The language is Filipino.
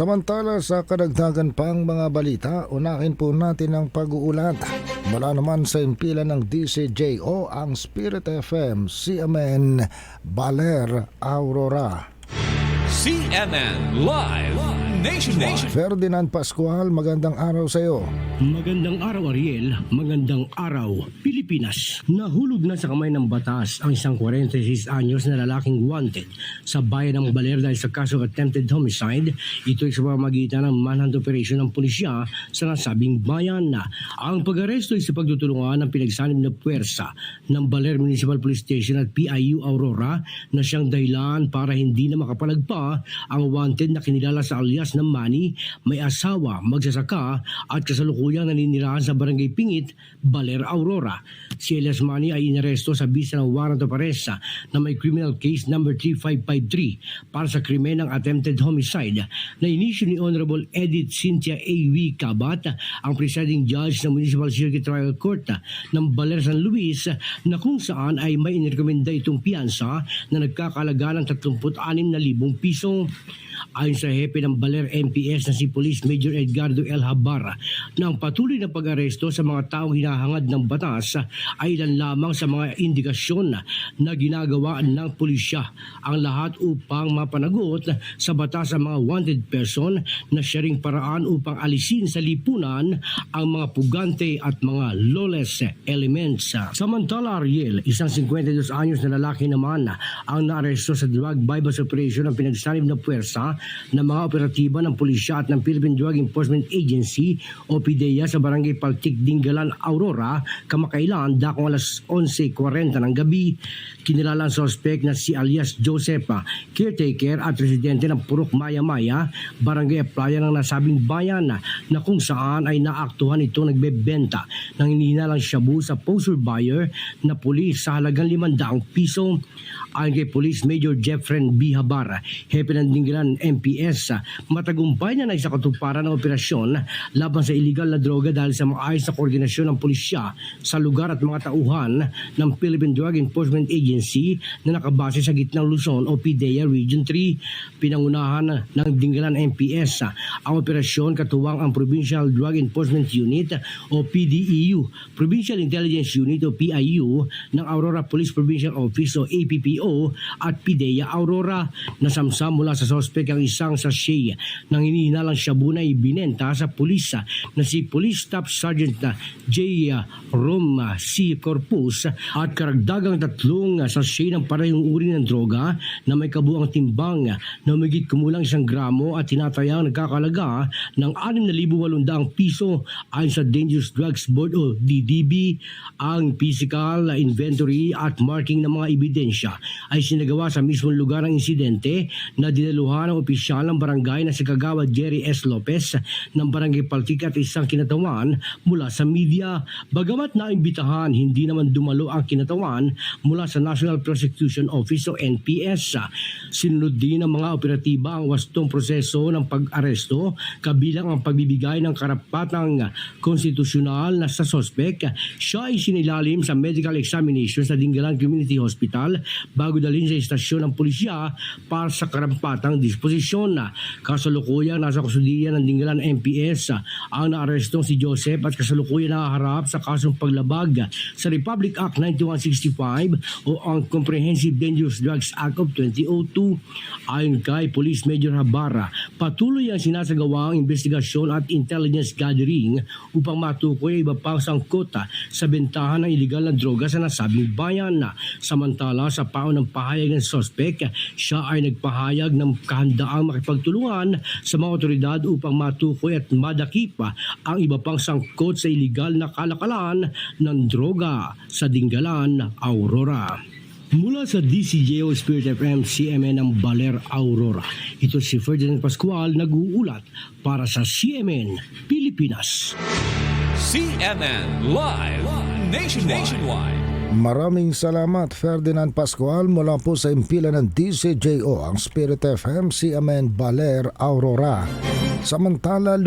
Samantala sa kadagdagan pang mga balita, unahin po natin ang pag-uulat. Mula naman sa impilan ng DCJO ang Spirit FM CMN Baler Aurora. CNN Live Nationwide. Ferdinand Pascual, magandang araw sa iyo. Magandang araw Ariel, magandang araw Pilipinas. Nahulog na sa kamay ng batas ang isang 46 anyos na lalaking wanted sa bayan ng Baler dahil sa kaso attempted homicide. Ito ay sa pamamagitan ng manhunt operation ng pulisya sa nasabing bayan. Ang pag-aresto ay sa pagtutulungan ng pinagsanib na puwersa ng Baler Municipal Police Station at PIU Aurora na siyang dahilan para hindi na makapalagpa ang wanted na kinilala sa alias ng Manny, may asawa, magsasaka at kasalukuyang naninirahan sa Barangay Pingit, Baler, Aurora. Si Elias Manny ay inaresto sa bisa ng warrant of arrest na may criminal case number 3553 para sa krimen ng attempted homicide na inisyu ni Honorable Edith Cynthia A.V. Cabat, ang presiding judge ng Municipal Circuit Trial Court ng Baler San Luis na kung saan ay may inirekomenda itong piyansa na nagkakalaga ng 36,000 piso. Ayon sa hepe ng Baler MPS na si Police Major Edgardo L. Habara na ang patuloy na pag-aresto sa mga taong hinahangad ng batas ay ilan lamang sa mga indikasyon na ginagawa ng pulisya ang lahat upang mapanagot sa batas ang mga wanted person na siya ring paraan upang alisin sa lipunan ang mga pugante at mga lawless elements. Samantala Ariel, isang 52 anyos na lalaki naman ang naaresto sa drug bypass operation ng pinagsanib na puwersa ng mga operatiba ng pulisya at ng Philippine Drug Enforcement Agency o PDEA sa barangay Paltik, Dingalan, Aurora, kamakailan dakong alas 11.40 ng gabi. Kinilala ang suspect na si alias Joseph, caretaker at residente ng Purok Maya Maya, barangay Playa ng nasabing bayan na kung saan ay naaktuhan ito nagbebenta ng hinihinalang shabu sa poster buyer na pulis sa halagang 500 piso. Ayon kay Police Major Jeffren B. Habara, hepe ng Dingalan MPS, matagumpay na naisakatuparan ng operasyon laban sa illegal na droga dahil sa maayos na koordinasyon ng pulisya sa lugar at mga tauhan ng Philippine Drug Enforcement Agency na nakabase sa gitnang Luzon o PDEA Region 3. Pinangunahan ng Dingalan MPS ang operasyon katuwang ang Provincial Drug Enforcement Unit o PDEU, Provincial Intelligence Unit o PIU ng Aurora Police Provincial Office o APPO at PIDEA Aurora nasamsam mula sa sospek ang isang sachet ng hinihinalang shabu na ibinenta sa pulisa na si Police Staff Sergeant J. Roma C. Corpus at karagdagang tatlong sachet ng parehong uri ng droga na may kabuang timbang na umigit kumulang isang gramo at tinatayang nagkakalaga ng 6,800 piso ayon sa Dangerous Drugs Board o DDB ang physical inventory at marking ng mga ebidensya ay sinagawa sa mismong lugar ng insidente na dinaluhan ng opisyal ng barangay na si Kagawa Jerry S. Lopez ng barangay Paltik at isang kinatawan mula sa media. Bagamat naimbitahan, hindi naman dumalo ang kinatawan mula sa National Prosecution Office o NPS. Sinunod din ng mga operatiba ang wastong proseso ng pag-aresto kabilang ang pagbibigay ng karapatang konstitusyonal na sa sospek. Siya ay sinilalim sa medical examination sa Dingalan Community Hospital bago dalhin sa istasyon ng pulisya para sa karampatang disposisyon. Kasalukuyang nasa kusudian ng Dingalan MPS ang naarestong si Joseph at kasalukuyang nakaharap sa kasong paglabag sa Republic Act 9165 o ang Comprehensive Dangerous Drugs Act of 2002. Ayon kay Police Major Habara, patuloy ang sinasagawa ang investigasyon at intelligence gathering upang matukoy iba pang sangkota sa bentahan ng iligal na droga sa nasabing bayan. Samantala sa paon ng pahayag ng sospek, siya ay nagpahayag ng kahandaang makipagtulungan sa mga otoridad upang matukoy at madakip ang iba pang sangkot sa iligal na kalakalan ng droga sa Dingalan, Aurora. Mula sa DCJO Spirit FM CMN ng Baler Aurora. Ito si Ferdinand Pascual nag-uulat para sa CMN Pilipinas. CNN Live Nation Nationwide. Maraming salamat Ferdinand Pascual mula po sa impilan ng DCJO ang Spirit FM CMN Baler Aurora. Samantala